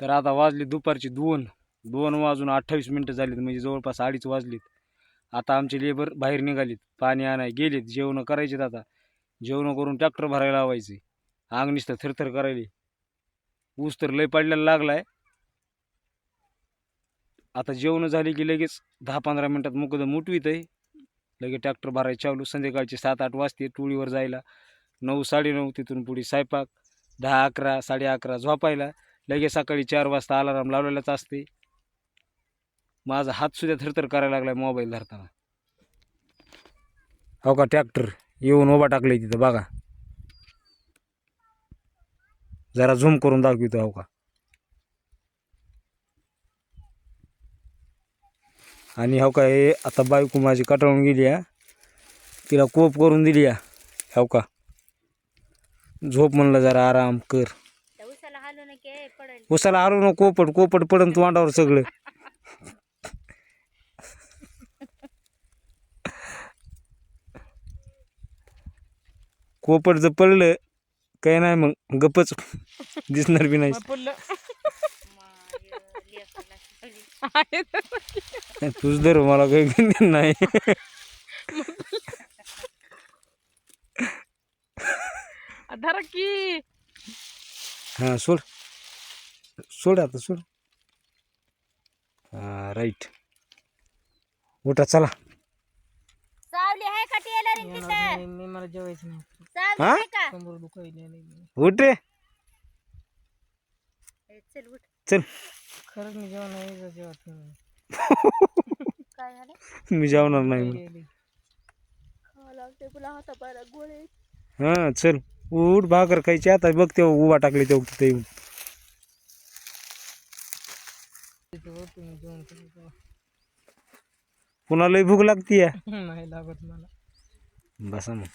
तर आता वाजले दुपारचे दोन. दोन वाजून अठ्ठावीस मिनटं झालीत म्हणजे जवळपास अडीच वाजलीत. आता आमचे लेबर बाहेर निघालीत पाणी आणाय गेलेत जेवणं करायचेत आता. जेवणं करून ट्रॅक्टर भरायला लावायचे. आंग निसतं थरथर करायले. ऊस तर लय लागला आहे आता जेवणं झाली की लगेच दहा पंधरा मिनटात मुकदम मुटवीत आहे. लगेच ट्रॅक्टर भरायला चालू संध्याकाळचे सात आठ वाजते टोळीवर जायला. नऊ साडेनऊ तिथून पुढे स्वयंपाक. दहा अकरा साडे अकरा झोपायला. लगेच सकाळी चार वाजता अलाराम लावलेलाच असते. माझा हातसुद्धा थरथर करायला लागलाय मोबाईल धरताना. हो का? ट्रॅक्टर येऊन उभा टाकलाय तिथं बघा. जरा झूम करून दाखवितो हो का? आणि हो का हे आता बायको माझी कटाळून गेली आहे तिला कोप करून दिली आहे हो का? झोप म्हणलं जरा आराम कर त्या उसाला हालू नये पडेल उसाला आलो ना कोपट कोपट पडन तू अंडावर सगळं. कोपट जर पडलं काय नाही मग गपच दिसणार बी नाही. तुझ धर मला काही नाही. धरा की. हां सोड. सोड आता सोड. हां राईट. उठा चला. सावली आहे का टेलरिंग तिथं? नाही, मी मला जेवायचं नाही. सावली हा? आहे का? कंबर दुखायली नाही उठ रे. ए, चल उठ. चल. खरंच मी जेवण नाही जेवत नाही. काय झालं? मी जेवणार नाही म्हणून. गेली. खावं लागते तुला हाता पायला गोळे. हां चल. उठ भाकर खायची. आता बघ तेव्हा उभा टाकले तेव्हा तिथे येऊन. मी जेवण लई भूक लागती या नाही लागत मला. बसा मग.